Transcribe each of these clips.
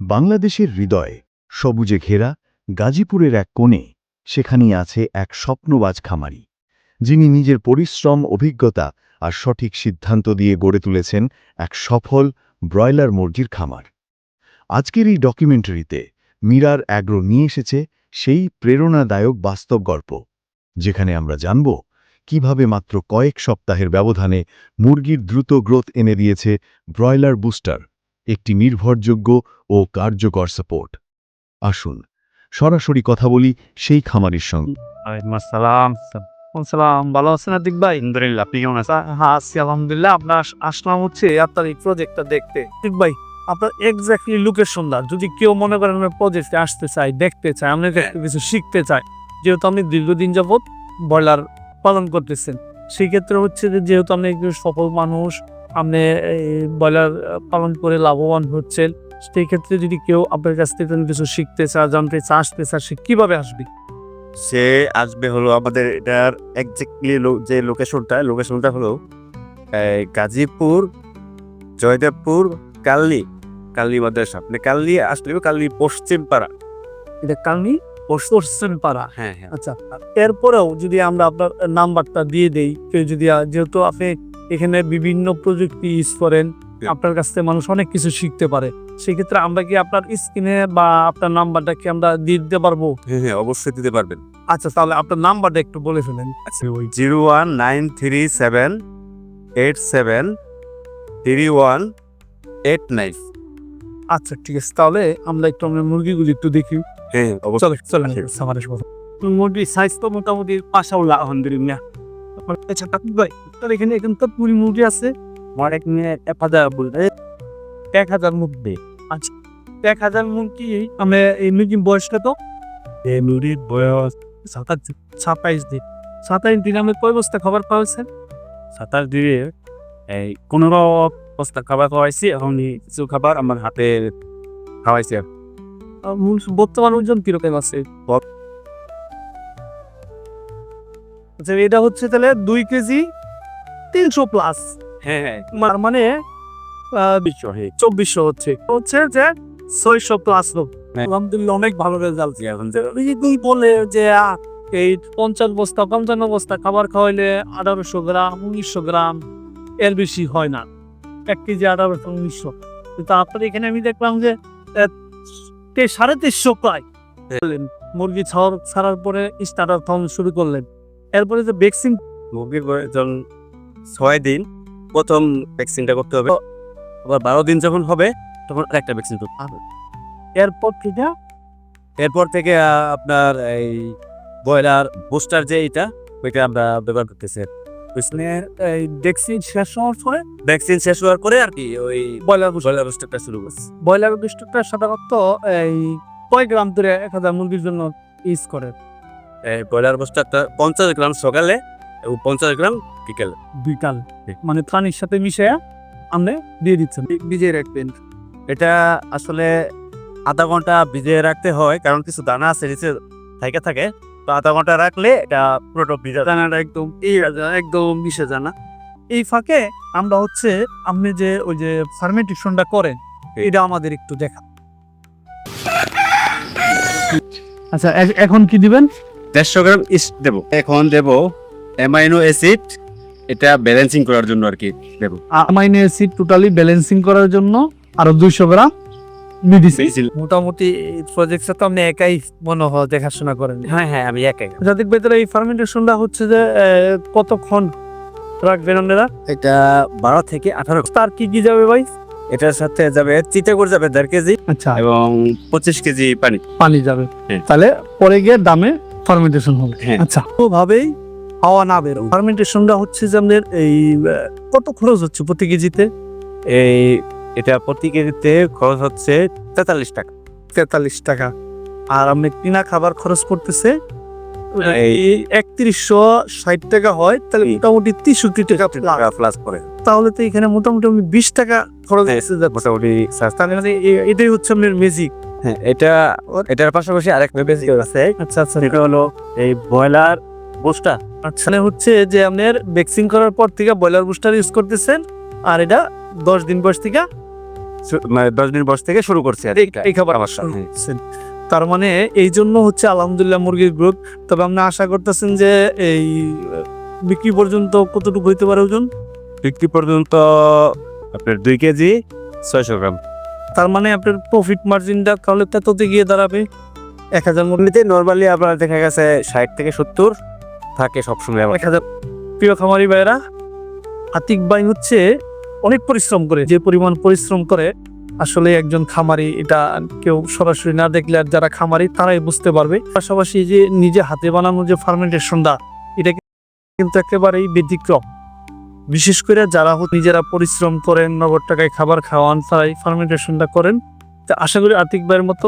বাংলাদেশের হৃদয়ে সবুজে ঘেরা গাজীপুরের এক কোণে সেখানেই আছে এক স্বপ্নবাজ খামারি, যিনি নিজের পরিশ্রম, অভিজ্ঞতা আর সঠিক সিদ্ধান্ত দিয়ে গড়ে তুলেছেন এক সফল ব্রয়লার মুরগির খামার। আজকের এই ডকুমেন্টারিতে মীরার অ্যাগ্রো নিয়ে এসেছে সেই প্রেরণাদায়ক বাস্তব গল্প, যেখানে আমরা জানব কীভাবে মাত্র কয়েক সপ্তাহের ব্যবধানে মুরগির দ্রুত গ্রোথ এনে দিয়েছে ব্রয়লার বুস্টার একটি নির্ভরযোগ্য ও কার্যকর সাপোর্ট আসুন সরাসরি কথা বলি সেই খামারির সঙ্গে। সালাম। ভালো আছেন আদিক ভাই? আলহামদুলিল্লাহ আপনি কেমন আছেন? হ্যাঁ আছি আলহামদুলিল্লাহ আপনার আসলাম হচ্ছে আপনার এই প্রজেক্টটা দেখতে। আদিক ভাই আপনার এক্স্যাক্টলি লোকেশনটা যদি কেউ মনে করেন আমরা প্রজেক্টে আসতে চাই দেখতে চাই আমরা কিছু শিখতে চাই। যেহেতু আপনি দীর্ঘদিন যাবৎ ব্রয়লার পালন করতেছেন সেই ক্ষেত্রে হচ্ছে যে যেহেতু আপনি একজন সফল মানুষ আপনি ব্রয়লার পালন করে লাভবান হচ্ছেন সেই ক্ষেত্রে যদি কেউ আপনার কাছ থেকে কোনো কিছু শিখতে চায় জানতে চায় আসতে চায় সে কীভাবে আসবে? সে আসবে হলো আমাদের এটার এক্স্যাক্টলি যে লোকেশনটা লোকেশনটা হলো গাজীপুর জয়দেবপুর কাল্লি কাল্লি মাদ্রাসা। মানে কাল্লি আসলে কাল্লি পশ্চিম পাড়া এটা কালনি? পশ্চিম পাড়া। হ্যাঁ হ্যাঁ। আচ্ছা এরপরেও যদি আমরা আপনার নাম্বারটা দিয়ে দেই কেউ যদি যেহেতু আপনি এখানে বিভিন্ন প্রযুক্তি ইউজ করেন আপনার কাছ থেকে মানুষ অনেক কিছু শিখতে পারে। সেক্ষেত্রে আমরা কি আপনার স্ক্রিনে বা আপনার নাম্বারটা কি আমরা দিতে পারব? হ্যাঁ হ্যাঁ অবশ্যই দিতে পারবেন। আচ্ছা তাহলে আপনার নাম্বারটা একটু বলে ফেলেন। Zero one nine three seven eight seven three one eight nine. আচ্ছা ঠিক আছে তাহলে আমরা একটু আমরা মুরগিগুলি একটু দেখি। হ্যাঁ সাইজ তো মোটামুটি আলহামদুলিল্লাহ। আচ্ছা ভাই এখানে এখানে তো পুরি মুরগি আছে। আমার এক হাজার বলতে এক হাজার মুরগি আচ্ছা এক হাজার মুরগি আমি এই মুরগির বয়সটা তো? এই মুরগির বয়স সাতাশ সাতাইশ দিন। সাতাইশ দিন আমি কয় বস্তা খাবার পাওয়াছেন সাতাশ দিনে এই পনেরো বস্তা খাবার খাওয়াইছি। এখন কিছু খাবার আমার হাতে খাওয়াইছি আর বর্তমান ওজন কীরকম আছে? আচ্ছা এটা হচ্ছে তাহলে দুই কেজি তিনশো প্লাস হ্যাঁ হ্যাঁ। মানে হ্যাঁ। চব্বিশশো হচ্ছে। হচ্ছে যে ছয়শো প্লাস লোক। হ্যাঁ। আলহামদুলিল্লাহ অনেক ভালো রেজাল্ট এখন তুই বলে যে এই পঞ্চাশ বস্তা পঞ্চান্ন বস্তা খাবার খাওয়াইলে আঠারোশো গ্রাম উনিশশো গ্রাম এর বেশি হয় না। এক কেজি আঠারোশো উনিশশো। কিন্তু আপনার এখানে আমি দেখলাম যে তে- সাড়ে তেইশশো প্রায়। মুরগি ছাড় ছাড়ার পরে স্টার্টার খাওয়ানো শুরু করলেন। এরপরে যে ভ্যাকসিন মুরগির ছয় দিন প্রথম ভ্যাকসিনটা করতে হবে। আবার বারো দিন যখন হবে তখন আরেকটা ভ্যাকসিন করতে হবে। এরপর থেকে এরপর থেকে আপনার এই ব্রয়লার বুস্টার যে এটা ওইটা আমরা ব্যবহার করতেছি ভ্যাকসিন শেষ হওয়ার পরে ভ্যাকসিন শেষ হওয়ার পরে আর কি ওই ব্রয়লার ব্রয়লার শুরু করছি। ব্রয়লার সাধারণত এই কয় গ্রাম ধরে এক হাজার মুরগির জন্য ইউজ করে? এই ব্রয়লার বুস্টারটা পঞ্চাশ গ্রাম সকালে এবং পঞ্চাশ গ্রাম বিকেলে। মানে পানির সাথে মিশে আপনি দিয়ে দিচ্ছেন ভিজিয়ে রাখবেন। এটা আসলে আধা ঘণ্টা ভিজিয়ে রাখতে হয় কারণ কিছু দানা আছে নিচে থাকে থাকে। তো আধা ঘণ্টা রাখলে এটা পুরোটা ভিজা দানাটা একদম এই একদম মিশে যায় না। এই ফাঁকে আমরা হচ্ছে আপনি যে ওই যে ফার্মেন্টেশনটা করেন এটা আমাদের একটু দেখা আচ্ছা এখন কি দিবেন? দেড়শো গ্রাম ইস্ট দেব। এখন দেব অ্যামাইনো অ্যাসিড এটা ব্যালেন্সিং করার জন্য আর কি দেব। আমাইনো অ্যাসিড টোটালি ব্যালেন্সিং করার জন্য আরও দুইশো গ্রাম। মোটামুটি প্রজেক্টটা তো আপনি একাই মনে হয় দেখাশোনা করেন। হ্যাঁ হ্যাঁ আমি একাই। যাদের ভেতরে এই ফার্মেন্টেশনটা হচ্ছে যে কতক্ষণ রাখবেন আপনারা? এটা বারো থেকে আঠারো তার কি কি যাবে ভাই? এটার সাথে যাবে চিটাগুড় যাবে দেড় কেজি আচ্ছা। এবং পঁচিশ কেজি পানি। পানি যাবে। হ্যাঁ। তাহলে পরে গিয়ে দামে ফার্মেন্টেশন হবে। হ্যাঁ। আচ্ছা। ওভাবেই হাওয়া না বেরো ফার্মেন্টেশনটা হচ্ছে যে আপনাদের এই কত খরচ হচ্ছে প্রতি কেজিতে? এই এটা প্রতি কেজিতে খরচ হচ্ছে তেতাল্লিশ টাকা। তেতাল্লিশ টাকা। আর আপনি কিনা খাবার খরচ করতেছে এই- এই একত্রিশশো ষাট টাকা হয় তাহলে মোটামুটি তেষট্টি টাকা টাকা প্লাস করে। তাহলে তো এখানে মোটামুটি আমি বিশ টাকা খরচ হ্যাঁ, এসে যাচ্ছে। মোটামুটি তাহলে মানে এটাই হচ্ছে আপনার ম্যাজিক হ্যাঁ এটা এটার পাশাপাশি আরেক বেসিক আছে। আচ্ছা আচ্ছা। সেটা হলো এই ব্রয়লার বুস্টার। আচ্ছা। মানে হচ্ছে যে আপনার ভ্যাকসিন করার পর থেকে ব্রয়লার বুস্টার ইউজ করতেছেন আর এটা দশ দিন বয়স থেকে? মানে দশ দিন বয়স থেকে শুরু করছে এই- খাবার শুরু হ্যাঁ। তার মানে এই জন্য হচ্ছে আলহামদুলিল্লাহ মুরগির গ্রোথ। তবে আপনি আশা করতেছেন যে এই বিক্রি পর্যন্ত কতটুকু হইতে পারে ওজন? বিক্রি পর্যন্ত আপনার দুই কেজি ছয়শো গ্রাম। তার মানে আপনার প্রফিট মার্জিনটা তাহলে তততে গিয়ে দাঁড়াবে? এক হাজার মুরগি এমনিতে নর্মালি আপনার দেখা গেছে ষাট থেকে সত্তর থাকে সবসময় আমার। এক হাজার প্রিয় খামারি ভাইরা আতিক ভাই হচ্ছে অনেক পরিশ্রম করে যে পরিমাণ পরিশ্রম করে আসলে একজন খামারি এটা কেউ সরাসরি না দেখলে আর যারা খামারি তারাই বুঝতে পারবে। পাশাপাশি যে নিজে হাতে বানানো যে ফার্মেন্টেশনটা এটা কিন্তু একেবারেই ব্যতিক্রম। বিশেষ করে যারা নিজেরা পরিশ্রম করেন নগদ টাকায় খাবার খাওয়ান তারাই ফার্মেন্টেশনটা করেন। তা আশা করি আতিক ভাইয়ের মতো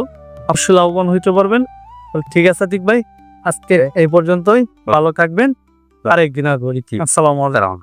অবশ্যই লাভবান হইতে পারবেন। ঠিক আছে আতিক ভাই আজকে এই পর্যন্তই। ভালো থাকবেন। আরেকদিন আর আসসালামু আলাইকুম।